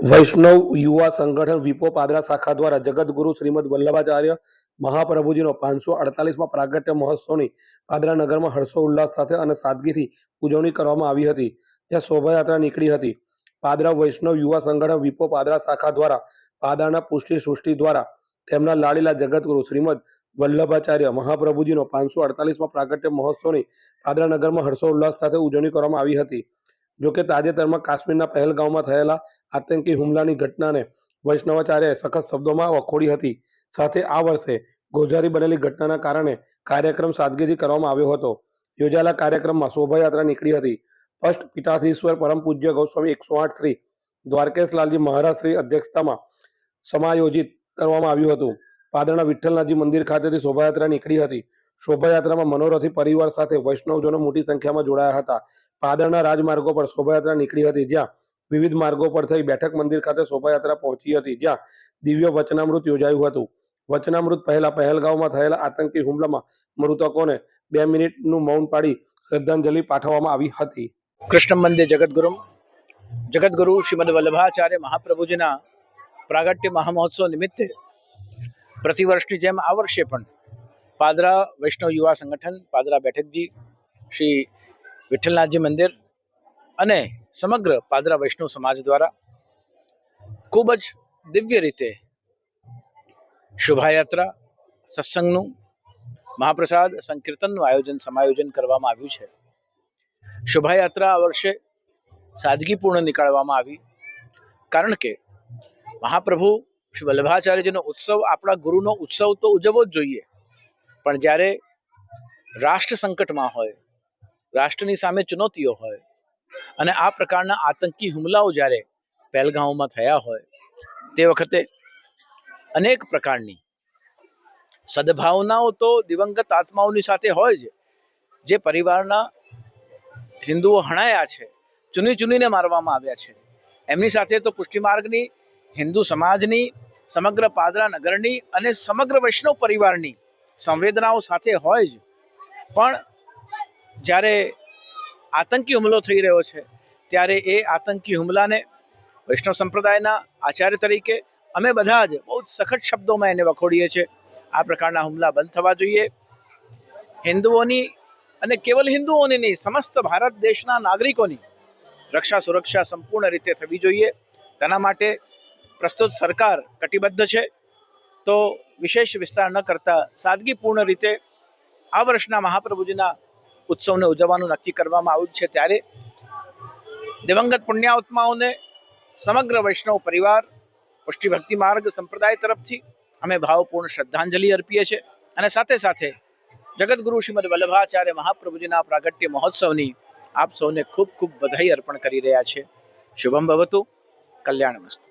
વૈષ્ણવ યુવા સંગઠન વિપો પાદરા શાખા દ્વારા જગતગુરુ શ્રીમદ વલ્લભાચાર્ય મહાપ્રભુજીનો પાંચસો અડતાલીસમાં પ્રાગટ્ય મહોત્સવની પાદરા નગરમાં હર્ષો ઉલ્લાસ સાથે અને સાદગીથી ઉજવણી કરવામાં આવી હતી. જ્યાં શોભાયાત્રા નીકળી હતી. પાદરા વૈષ્ણવ યુવા સંગઠન વિપો પાદરા શાખા દ્વારા પાદરાના પુષ્ટિ સૃષ્ટિ દ્વારા તેમના લાડીલા જગતગુરુ શ્રીમદ વલ્લભાચાર્ય મહાપ્રભુજીનો પાંચસો અડતાલીસમાં પ્રાગટ્ય મહોત્સવની પાદરા નગરમાં હર્ષોલ્લાસ સાથે ઉજવણી કરવામાં આવી હતી. જોકે તાજેતરમાં કાશ્મીરના પહેલગાંવમાં થયેલા આતંકી હુમલાની ઘટનાને વૈષ્ણવાચાર્યએ સખત શબ્દોમાં વખોડી હતી. સાથે આ વર્ષે ગોઝારી બનેલી ઘટનાના કારણે કાર્યક્રમ સાદગીથી કરવામાં આવ્યો હતો. યોજાયેલા કાર્યક્રમમાં શોભાયાત્રા નીકળી હતી. ફર્સ્ટ પીઠાધીશ્વર પરમ પૂજ્ય ગૌસ્વામી એકસો આઠ શ્રી દ્વારકેશલાલજી મહારાજ શ્રી અધ્યક્ષતામાં સમાયોજિત કરવામાં આવ્યું હતું. પાદરના વિઠ્ઠલનાથજી મંદિર ખાતેથી શોભાયાત્રા નીકળી હતી. શોભાયાત્રામાં મનોરથી પરિવાર સાથે વૈષ્ણવજનો મોટી સંખ્યામાં જોડાયા હતા. પાદરના રાજમાર્ગો પર શોભાયાત્રા નીકળી હતી જ્યાં વિવિધ માર્ગો પર થઈ બેઠક મંદિર ખાતે શોભાયાત્રા પહોંચી હતી, જ્યાં દિવ્ય વચનામૃત યોજાયું હતું. વચનામૃત પહેલા પહેલગાંવમાં થયેલા આતંકી હુમલામાં મૃતકોને બે મિનિટનું મૌન પાડી શ્રદ્ધાંજલિ પાઠવવામાં આવી હતી. કૃષ્ણ મંદિર જગતગુરુ જગતગુરુ શ્રીમદ વલ્લભાચાર્ય મહાપ્રભુજીના પ્રાગટ્ય મહામહોત્સવ નિમિત્તે પ્રતિવર્ષની જેમ આ વર્ષે પણ પાદરા વૈષ્ણવ યુવા સંગઠન, પાદરા બેઠકજી, શ્રી વિઠ્ઠલનાથજી મંદિર અને સમગ્ર પાદરા વૈષ્ણવ સમાજ દ્વારા ખૂબ જ દિવ્ય રીતે શોભાયાત્રા, સત્સંગનું, મહાપ્રસાદ, સંકીર્તનનું આયોજન, સમાયોજન કરવામાં આવ્યું છે. શોભાયાત્રા આ વર્ષે સાદગીપૂર્ણ નીકાળવામાં આવી કારણ કે મહાપ્રભુ શ્રી વલ્લભાચાર્યજીનો ઉત્સવ આપણા ગુરુનો ઉત્સવ તો ઉજવવો જ જોઈએ. પણ જ્યારે રાષ્ટ્ર સંકટમાં હોય, રાષ્ટ્રની સામે ચુનૌતીઓ હોય અને આ પ્રકારના આતંકી હુમલાઓ જ્યારે પહેલગાંવમાં થયા હોય, તે વખતે અનેક પ્રકારની સદભાવનાઓ તો દિવંગત આત્માઓની સાથે હોય જ, જે પરિવારના હિન્દુઓ હણાયા છે, ચૂની ચૂનીને મારવામાં આવ્યા છે. એમની સાથે તો પુષ્ટિમાર્ગની હિન્દુ સમાજની, સમગ્ર પાદરા નગરની અને સમગ્ર વૈષ્ણવ પરિવારની સંવેદનાઓ સાથે હોય જ. પણ જ્યારે આતંકી હુમલો થઈ રહ્યો છે. ત્યારે એ આતંકી હુમલાને વૈષ્ણવ સંપ્રદાયના આચાર્ય તરીકે અમે બધા જ બહુ સખત શબ્દોમાં એને વખોડીએ છીએ. આ પ્રકારના હુમલા બંધ થવા જોઈએ. હિન્દુઓની અને કેવલ હિન્દુઓની નહીં, સમસ્ત ભારત દેશના નાગરિકોની રક્ષા સુરક્ષા સંપૂર્ણ રીતે થવી જોઈએ. તેના માટે પ્રસ્તુત સરકાર કટિબદ્ધ છે. તો વિશેષ વિસ્તાર ન કરતા સાદગીપૂર્ણ રીતે આ વર્ષના મહાપ્રભુજીના ઉત્સવને ઉજવવાનું નક્કી કરવામાં આવ્યું છે ત્યારે દિવંગત પુણ્યાત્માઓને સમગ્ર વૈષ્ણવ પરિવાર પુષ્ટિ ભક્તિ માર્ગ સંપ્રદાય તરફથી અમે ભાવપૂર્ણ શ્રદ્ધાંજલિ અર્પીએ છીએ અને સાથે સાથે જગતગુરુ શ્રીમદ વલ્લભાચાર્ય મહાપ્રભુજીના પ્રાગટ્ય મહોત્સવની આપ સૌને ખૂબ ખૂબ વધાઈ અર્પણ કરી રહ્યા છે શુભમ ભવતુ, કલ્યાણ મસ્તુ.